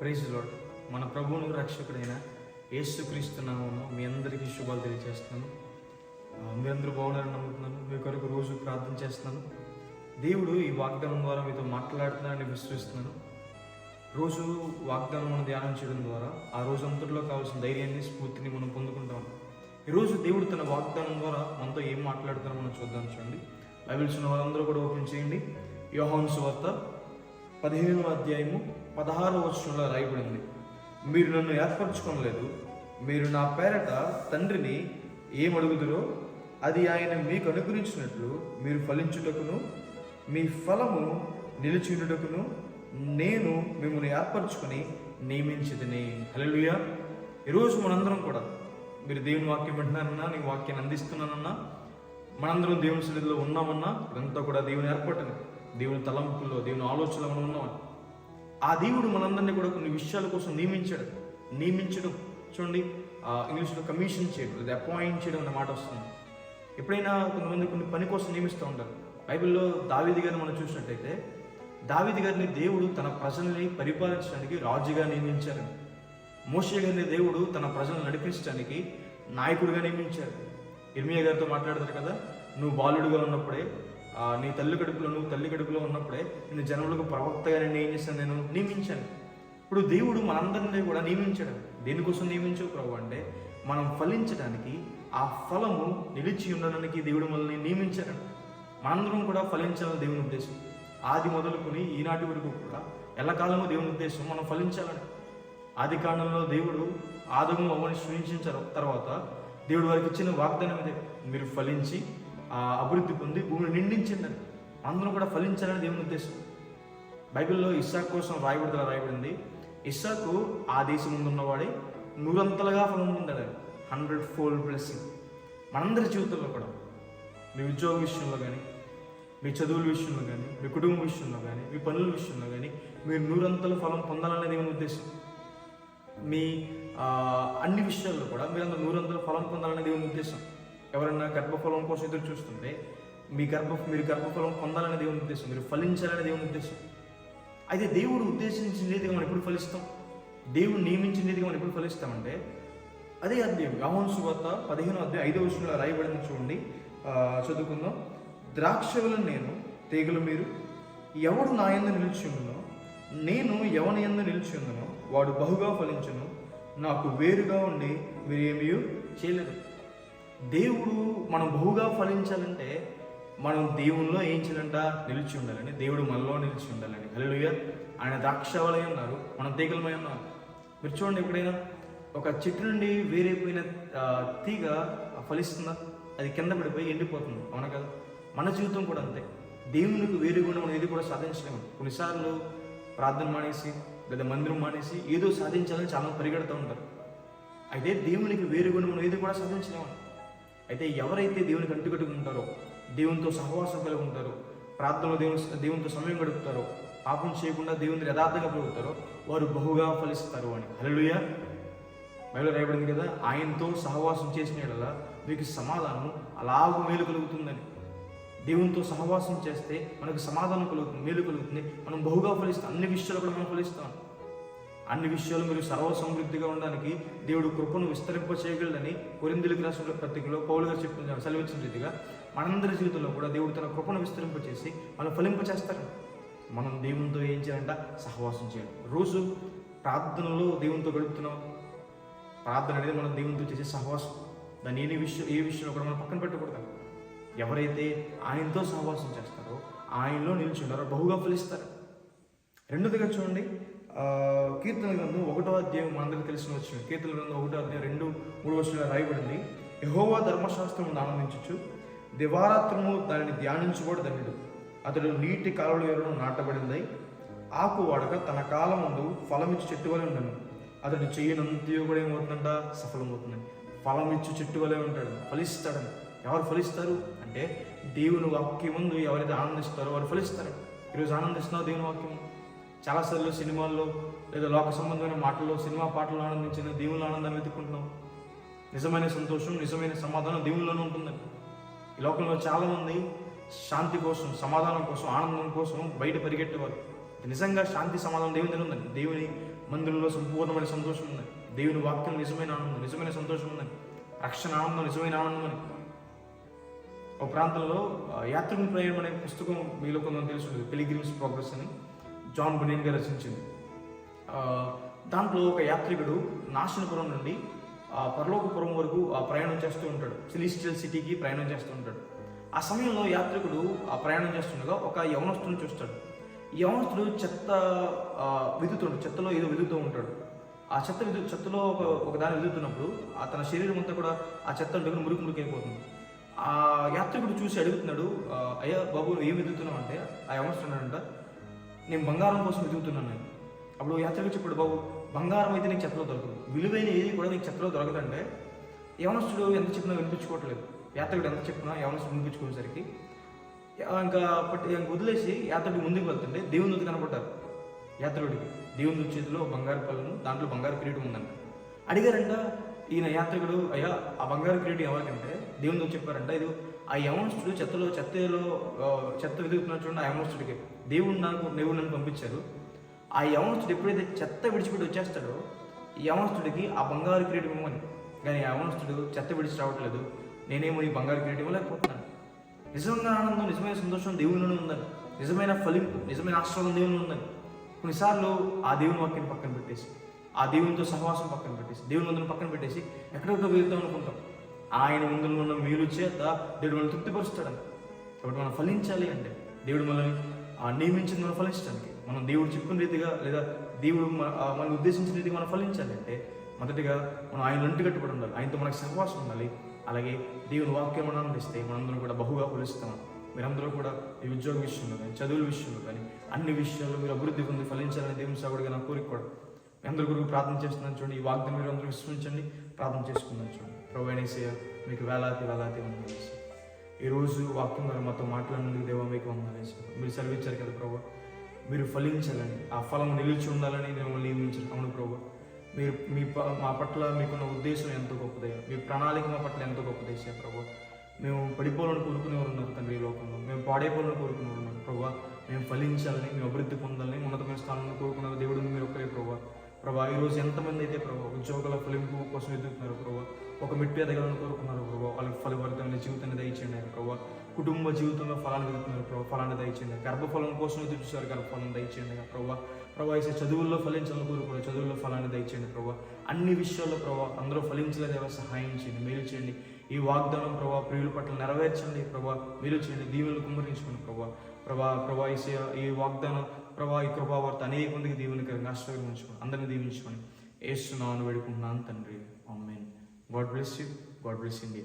Praise load మన ప్రభువును రక్షకుడైన యేసుక్రీస్తు నామము మీ అందరికీ శుభాలు తెలియజేస్తున్నాను. ఆ, మీరందరూ బాగున్నారని నమ్ముతున్నాను. మీ కొరకు రోజు ప్రార్థన చేస్తున్నాను. దేవుడు ఈ వాగ్దానం ద్వారా మీతో మాట్లాడుతున్నారని విశ్వసిస్తున్నాను. రోజు వాగ్దానం మనం ధ్యానం చేయడం ద్వారా ఆ రోజు అంతట్లో కావాల్సిన ధైర్యాన్ని స్ఫూర్తిని మనం పొందుకుంటాం. ఈరోజు దేవుడు తన వాగ్దానం ద్వారా మనతో ఏం మాట్లాడుతారో మనం చూద్దాం చూడండి. బైబిల్స్ ఉన్న వాళ్ళందరూ కూడా ఓపెన్ చేయండి. యోహాన్స్ వార్త పదిహేనవ అధ్యాయము పదహారు వచనంలో రాయబడింది. మీరు నన్ను ఏర్పరచుకోనలేదు. మీరు నా పేరట తండ్రిని ఏమడుగుదురో అది ఆయన మీకు అనుగ్రహించినట్లు మీరు ఫలించుటకును మీ ఫలము నిలిచిటకును నేను మిమ్మల్ని ఏర్పరచుకొని నియమించదని హల్లెలూయా. ఈరోజు మనందరం కూడా మీరు దేవుని వాక్యం వింటున్నారన్నా నీ వాక్యాన్ని అందిస్తున్నానన్నా మనందరం దేవుని సన్నిధిలో ఉన్నామన్నా ఇదంతా కూడా దేవుని ఏర్పడని దేవుని తలంపుల్లో దేవుని ఆలోచనలో మనం ఉన్నామని ఆ దేవుడు మనందరినీ కూడా కొన్ని విషయాల కోసం నియమించాడు. నియమించడం చూడండి ఆ, ఇంగ్లీష్లో కమిషన్ చేయడం లేదా అపాయింట్ చేయడం అన్న మాట వస్తుంది. ఎప్పుడైనా కొంతమంది కొన్ని పని కోసం నియమిస్తూ ఉంటారు. బైబిల్లో దావీది గారిని మనం చూసినట్టయితే దావీది గారిని దేవుడు తన ప్రజల్ని పరిపాలించడానికి రాజుగా నియమించారు. మోషే గారిని దేవుడు తన ప్రజలను నడిపించడానికి నాయకుడిగా నియమించారు. ఇర్మియా గారితో మాట్లాడతారు కదా నువ్వు బాలుడుగా ఉన్నప్పుడే నీ తల్లి కడుపులో నువ్వు తల్లి కడుపులో ఉన్నప్పుడే నేను జనములకు ప్రవక్తగా నేను ఏం చేశాను నేను? నియమించాను. ఇప్పుడు దేవుడు మనందరినీ కూడా నియమించాడు. దేనికోసం నియమించవు ప్రభు అంటే మనం ఫలించడానికి ఆ ఫలము నిలిచి ఉండడానికి దేవుడు మనల్ని నియమించాడు. మనందరం కూడా ఫలించాలని దేవుని ఉద్దేశం. ఆది మొదలుకొని ఈనాటి వరకు కూడా ఎల్లకాలము దేవుని ఉద్దేశం మనం ఫలించాలని. ఆది కాండంలో దేవుడు ఆదము అవ్వని సృష్టించిన తర్వాత దేవుడు వారికి ఇచ్చిన వాగ్దానం ఇదే. మీరు ఫలించి అభివృద్ధి పొంది భూమిని నిండించిందని అందరూ కూడా ఫలించాలని దేవుని ఉద్దేశం. బైబిల్లో ఇస్సాక్ కోసం రాయబడితే రాయబడింది ఇస్సాకు ఆ దేశం ముందున్నవాడే నూరంతలుగా ఫలం పొందాడు. Hundredfold blessing. మనందరి జీవితంలో కూడా మీ ఉద్యోగ విషయంలో కానీ మీ చదువుల విషయంలో కానీ మీ కుటుంబ విషయంలో కానీ మీ పనుల విషయంలో కానీ మీరు నూరంతల ఫలం పొందాలనేది దేవుని ఉద్దేశం. మీ అన్ని విషయాల్లో కూడా మీరు అందరూ నూరంతల ఫలం పొందాలనే దేవుని ఉద్దేశం. ఎవరైనా గర్భఫలం కోసం ఎదురు చూస్తుంటే మీ గర్భ మీరు గర్భఫలం పొందాలనే దేవుని ఉద్దేశం మీరు ఫలించాలనే దేవుని ఉద్దేశం. అయితే దేవుడు ఉద్దేశించినది మనం ఎప్పుడు ఫలిస్తాం? దేవుడు నియమించినది మనం ఎప్పుడు ఫలిస్తామంటే అదే అధ్యాయం యహోన్ సువార్త పదిహేను అధ్యాయం ఐదో విషయంలో రాయబడింది చూడండి. చదువుకుందాం. ద్రాక్షలను నేను తీగలు మీరు ఎవడు నా ఎందు నిలిచి నేను ఎవని ఎందు నిలిచి వాడు బహుగా ఫలించును. నాకు వేరుగా ఉండి మీరేమీ చేయలేదు. దేవుడు మనం బహుగా ఫలించాలంటే మనం దేవుల్లో ఏం చేయాలంట? నిలిచి ఉండాలని దేవుడు మనలో నిలిచి ఉండాలని హల్లెలూయా. ఆయన ద్రాక్షవలై ఉన్నారు. మనం తీగలమై ఉన్నారు. మీరు చూడండి ఎప్పుడైనా ఒక చెట్టు నుండి వేరైపోయిన తీగ ఫలిస్తుందా? అది కింద పడిపోయి ఎండిపోతుంది. అవునా కదా? మన జీవితం కూడా అంతే. దేవునికి వేరుగుండా మనం ఏది కూడా సాధించలేము. కొన్నిసార్లు ప్రార్థన మానేసి లేదా మందిరం మానేసి ఏదో సాధించాలని చాలా పరిగెడుతూ ఉంటారు. అయితే దేవునికి వేరుగుండా మనం ఏది కూడా సాధించలేము. అయితే ఎవరైతే దేవునికి అంటుకట్టుకు ఉంటారో దేవునితో సహవాసం కలిగి ఉంటారో ప్రార్థనలో దేవుని దేవునితో సమయం గడుపుతారో పాపం చేయకుండా దేవుని యథార్థంగా పెరుగుతారో వారు బహుగా ఫలిస్తారు అని. హలలుయ మహిళ రాయబడింది కదా ఆయనతో సహవాసం చేసిన మీకు సమాధానం అలాగూ మేలు కలుగుతుందని. దేవునితో సహవాసం చేస్తే మనకు సమాధానం కలుగుతుంది మేలు కలుగుతుంది. మనం బహుగా ఫలిస్తాం అన్ని విషయాలు కూడా మనం ఫలిస్తాం. అన్ని విషయాలు మీరు సర్వ సమృద్ధిగా ఉండడానికి దేవుడు కృపను విస్తరింప చేయగలడని కొరిందులకు రాసిన పత్రికలో పౌలుగా చెప్పిన సెలవిచ్చిన రీతిగా మనందరి జీవితంలో కూడా దేవుడు తన కృపను విస్తరింప చేసి మనం ఫలింప చేస్తారు మనం దేవునితో ఏం చేయాలంట? సహవాసం చేయాలి. రోజు ప్రార్థనలో దేవునితో గడుపుతున్నాం. ప్రార్థన అనేది మనం దేవునితో చేసే సహవాసం. దాన్ని ఏ విషయం ఏ విషయంలో కూడా మనం పక్కన పెట్టకూడదు. ఎవరైతే ఆయనతో సహవాసం చేస్తారో ఆయనలో నిల్చున్నారో బహుగా ఫలిస్తారు. రెండోదిగా చూడండి కీర్తన గ్రంథం ఒకటో అధ్యాయం మనందరికీ తెలిసిన వచ్చిన కీర్తన గ్రంథం ఒకటో అధ్యాయం రెండు మూడు వర్షంగా రాయబడింది. యహోవా ధర్మశాస్త్రము ఆనందించచ్చు దివారాత్రము దానిని ధ్యానించుకోడు ధన్యుడు. అతడు నీటి కాలువల ఎరును నాటబడింది ఆకు వాడక తన కాలం ముందు ఫలమిచ్చి చెట్టు వలె ఉండను. అతడు చేయనంతయో కూడా ఏమవుతుందంట? ఫలం ఇచ్చు చెట్టు వలె ఉంటాడు ఫలిస్తాడని. ఎవరు ఫలిస్తారు? అంటే దేవుని వాక్యం ముందు ఎవరైతే ఆనందిస్తారో వారు ఫలిస్తారు. ఈరోజు ఆనందిస్తున్నావు దేవుని వాక్యం చాలాసార్లు సినిమాల్లో లేదా లోక సంబంధమైన మాటల్లో సినిమా పాటలు ఆనందించిన దేవుని ఆనందాన్ని వెతుక్కుంటున్నాం. నిజమైన సంతోషం నిజమైన సమాధానం దేవుళ్ళలోనే ఉంటుందండి. ఈ లోకంలో చాలామంది శాంతి కోసం సమాధానం కోసం ఆనందం కోసం బయట పరిగెట్టేవారు. నిజంగా శాంతి సమాధానం దేవుని దగ్గర ఉందండి. దేవుని మందిరంలో సంపూర్ణమైన సంతోషం ఉంది దేవుని వాక్యం నిజమైన ఆనందం నిజమైన సంతోషం ఉందండి. రక్షణ ఆనందం నిజమైన ఆనందం అని. ఒక ప్రాంతంలో ఆ, యాత్రికుని ప్రయాణం అనే పుస్తకం మీలో కొంతమంది తెలుసు పిలిగ్రిమ్స్ ప్రోగ్రెస్ అని. జాన్ బునియన్ గారు రచించింది దాంట్లో ఒక యాత్రికుడు నాశనపురం నుండి ఆ పరలోకపురం వరకు ఆ ప్రయాణం చేస్తూ ఉంటాడు. సిలిస్టియల్ సిటీకి ప్రయాణం చేస్తూ ఉంటాడు. ఆ సమయంలో యాత్రికుడు ఆ ప్రయాణం చేస్తుండగా ఒక యవనస్తుని చూస్తాడు. యవనస్తుడు చెత్త విదుతుంటాడు చెత్తలో ఏదో విదుతూ ఉంటాడు. ఆ చెత్త విదు చెత్తలో ఒక ఒకదాని విదుతున్నప్పుడు ఆ తన శరీరం అంతా కూడా ఆ చెత్త దగ్గర మురికి మురికి అయిపోతుంది. ఆ యాత్రికుడు చూసి అడుగుతున్నాడు అయ్యా బాబు నువ్వు ఏం విదుతున్నావు అంటే ఆ యవనస్తున్నాడంట నేను బంగారం కోసం వెతుకుతున్నాను నేను. అప్పుడు యాత్రకు చెప్పాడు బాబు బంగారం అయితే నీకు చెత్తలో దొరకదు. విలువైన ఏది కూడా నీకు చెత్తలో దొరకదంటే యవనస్తుడు ఎంత చెప్పినా వినిపించుకోవట్లేదు. యాత్రకుడు ఎంత చెప్పినా యవనస్తుడు వినిపించుకునేసరికి ఇంకా పట్టి ఇంక వదిలేసి యాత్రకుడు ముందుకు వెళ్తుంటే దేవుని దూత కనపడ్డారు. యాత్రికుడికి దేవుని చేతిలో బంగారు పళ్ళను దాంట్లో బంగారు కిరీటం ఉందంట. అడిగారంట ఈయన యాత్రికుడు అయ్యా ఆ బంగారు కిరీటం ఎవరికంటే? దేవుని చెప్పారంటే ఇది ఆ యవనస్తుడు చెత్తలో చెత్తలో చెత్త వెతుకుతున్న చూడండి ఆ యవనస్తుడికి. దేవుడు నాకు దేవుడు నన్ను పంపించారు. ఆ యవనస్తుడు ఎప్పుడైతే చెత్త విడిచిపెట్టి వచ్చేస్తాడో ఈ యవనస్తుడికి ఆ బంగారు కిరీటం ఇవ్వని కానీ ఆ యవనస్తుడు చెత్త విడిచి రావట్లేదు. నేనేమో ఈ బంగారు కిరీటం ఇవ్వలేకపోతున్నాను నిజమైన ఆనందం నిజమైన సంతోషం దేవుని ఉందని. నిజమైన ఫలింపు నిజమైన ఆశ్రమం దేవుని ఉందని. కొన్నిసార్లు ఆ దేవుని వాక్యం పక్కన పెట్టేసి ఆ దేవునితో సహవాసం పక్కన పెట్టేసి దేవుని ముందు పక్కన పెట్టేసి ఎక్కడెక్కడ వెళ్తాం అనుకుంటాం. ఆయన ముందు ఉన్న మేలు చేత దేవుడు మనల్ని తృప్తిపరుస్తాడని కాబట్టి మనం ఫలించాలి అంటే దేవుడు మనల్ని నియమించింది మనం ఫలించడానికి మనం దేవుడు చెప్పిన రీతిగా లేదా దేవుడు మన ఉద్దేశించిన రీతిగా మనం ఫలించాలి అంటే మొదటిగా మనం ఆయన ఒంటి కట్టుబడి ఉండాలి ఆయనతో మనకు సహవాసం ఉండాలి. అలాగే దేవుని వాక్యం మనం అందిస్తే మనందరం కూడా బహుగా ఫలిస్తాం. మీరందరూ కూడా ఈ ఉద్యోగ విషయంలో కానీ చదువుల విషయంలో కానీ అన్ని విషయాల్లో మీరు అభివృద్ధి పొంది ఫలించాలని దేవుని సాగుడిగా నా కోరిక కూడా. అందరి గురించి ప్రార్థన చేస్తున్నాను చూడండి. ఈ వాగ్దానం మీరు అందరూ విస్మరించండి ప్రార్థన చేసుకుందాం చూడండి. ప్రభు అనేసయ్య మీకు వేలాది వేలాది వందలేసి ఈ రోజు వాక్యం ద్వారా మాతో మాట్లాడినందుకు దేవ మీకు వందలేసి మీరు సెలవిచ్చారు కదా ప్రభు. మీరు ఫలించాలని ఆ ఫలం నిలిచి ఉండాలని మిమ్మల్ని నియమించారు. అవును ప్రభు. మీరు మీ ప- మా పట్ల మీకున్న ఉద్దేశం ఎంతో గొప్పదయ్యా. మీ ప్రణాళిక మా పట్ల ఎంతో గొప్పదేశా ప్రభు. మేము పడిపోవాలని కోరుకునేవారు ఉన్నారు తండ్రి ఈ లోకంలో. మేము పాడైపోవాలని కోరుకునేవారు ఉన్నారు ప్రభు. మేము ఫలించాలని మేము అభివృద్ధి పొందాలని ఉన్నతమైన స్థానంలో కోరుకున్న దేవుడు మీరు ఒక్కరే ప్రభు. ప్రభా ఈ రోజు ఎంతమంది అయితే ప్రభావ ఉద్యోగాల ఫలింపు కోసం ఎదుగుతున్నారు ప్రభావ ఒక మెట్టు ఎదగాలని కోరుకున్నారు ప్రభా వాళ్ళకి ఫలవర్తమైన జీవితాన్ని దయచేయండి ప్రభావ కుటుంబ జీవితంలో ఫలాన్ని వెళ్తున్నారు ప్రభా ఫలాన్ని దయచేయండి. గర్భఫలం కోసం ఎదురు చూసారు గర్భఫలం దయచేయండి ప్రభావ ప్రభావ వేసే చదువుల్లో ఫలించాలని కోరుకున్నారు చదువుల్లో ఫలాన్ని దయచేయండి ప్రభావ అన్ని విషయాల్లో ప్రభావ అందరూ ఫలించలేదేవో సహాయం చేయండి మేలు చేయండి. ఈ వాగ్దానం ప్రభా ప్రియుల పట్ల నెరవేర్చండి ప్రభావ మేలు చేయండి దీవులను కుమ్మరించుకుని ప్రభావ ప్రభా ప్రభా ఈ వాగ్దానం ప్రభా ఈ కృపావార్త అనేక మందికి దీవునికరంగా ఆశీర్వదించుకోండి అందరిని దీవించుకొని ఏస్తున్నాను వేడుకుంటున్నాను తండ్రి. Amen. God bless you. God bless India.